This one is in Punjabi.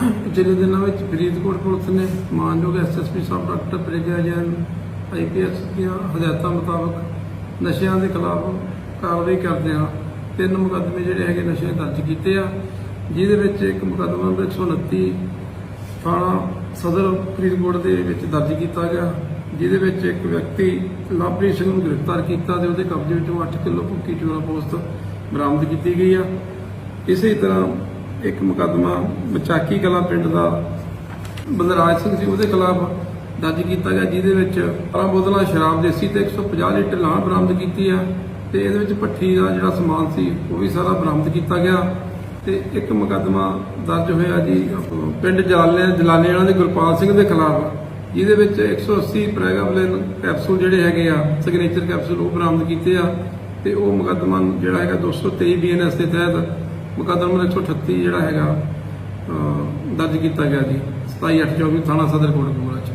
ਪਿਛਲੇ ਦਿਨਾਂ ਵਿੱਚ ਫਰੀਦਕੋਟ ਪੁਲਿਸ ਨੇ ਮਾਨਯੋਗ ਐਸਐਸਪੀ ਸਾਹਿਬ ਡਾਕਟਰ ਪ੍ਰਗਿਆ ਜੈਨ ਆਈਪੀਐਸ ਦੀਆਂ ਹਦਾਇਤਾਂ ਮੁਤਾਬਕ ਨਸ਼ਿਆਂ ਦੇ ਖਿਲਾਫ ਕਾਰਵਾਈ ਕਰਦਿਆਂ ਤਿੰਨ ਮੁਕੱਦਮੇ ਜਿਹੜੇ ਹੈਗੇ ਨਸ਼ੇ ਦਰਜ ਕੀਤੇ ਆ, ਜਿਹਦੇ ਵਿੱਚ ਇੱਕ ਮੁਕੱਦਮਾ ਨੰਬਰ 129 ਥਾਣਾ ਸਦਰ ਫਰੀਦਕੋਟ ਦੇ ਵਿੱਚ ਦਰਜ ਕੀਤਾ ਗਿਆ, ਜਿਹਦੇ ਵਿੱਚ ਇੱਕ ਵਿਅਕਤੀ ਲਵਪ੍ਰੀਤ ਸਿੰਘ ਨੂੰ ਗ੍ਰਿਫਤਾਰ ਕੀਤਾ ਤੇ ਉਹਦੇ ਕਬਜ਼ੇ ਵਿੱਚੋਂ 8 ਕਿਲੋ ਭੁੱਕੀ ਚੋਰਾ ਪੋਸਤ ਬਰਾਮਦ ਕੀਤੀ ਗਈ ਆ। ਇਸੇ ਤਰ੍ਹਾਂ ਇੱਕ ਮੁਕੱਦਮਾ। ਬਚਾਕੀ ਕਲਾ ਪਿੰਡ ਦਾ? ਬਲਰਾਜ ਸਿੰਘ ਸੀ ਉਹਦੇ ਖਿਲਾਫ ਦਰਜ ਕੀਤਾ ਗਿਆ, ਜਿਹਦੇ ਵਿੱਚ 12 ਬੋਤਲਾਂ ਸ਼ਰਾਬ ਦੇਸੀ ਤੇ 150 ਲੀਟਰ ਲਾਹ ਬਰਾਮਦ ਕੀਤੀ ਆ ਤੇ ਇਹਦੇ ਵਿੱਚ ਭੱਠੀ ਦਾ ਜਿਹੜਾ ਸਮਾਨ ਸੀ, ਉਹ ਵੀ ਸਾਰਾ ਬਰਾਮਦ ਕੀਤਾ ਗਿਆ ਤੇ ਇੱਕ ਮੁਕੱਦਮਾ ਦਰਜ ਹੋਇਆ ਜੀ। ਪਿੰਡ ਜਾਲੇ ਜਲਾਲੇ ਵਾਲਾ ਦੇ ਗੁਰਪਾਲ ਸਿੰਘ ਦੇ ਖਿਲਾਫ, ਜਿਹਦੇ ਵਿੱਚ 180 ਪ੍ਰੈਗਾਬਲਿਨ ਕੈਪਸੂਲ ਜਿਹੜੇ ਹੈਗੇ ਆ ਸਿਗਨੇਚਰ ਕੈਪਸੂਲ ਉਹ ਬਰਾਮਦ ਕੀਤੇ ਆ ਤੇ ਉਹ ਮੁਕੱਦਮਾ ਜਿਹੜਾ ਹੈਗਾ 223 ਬੀਐਨਐਸ ਦੇ ਤਹਿਤ ਮੁਕੱਦਮਾ ਨੰਬਰ 138 ਜਿਹੜਾ ਹੈਗਾ ਦਰਜ ਕੀਤਾ ਗਿਆ ਜੀ। 27824 ਥਾਣਾ ਸਦਰ ਕੋਟਕਪੂਰਾ ਚ।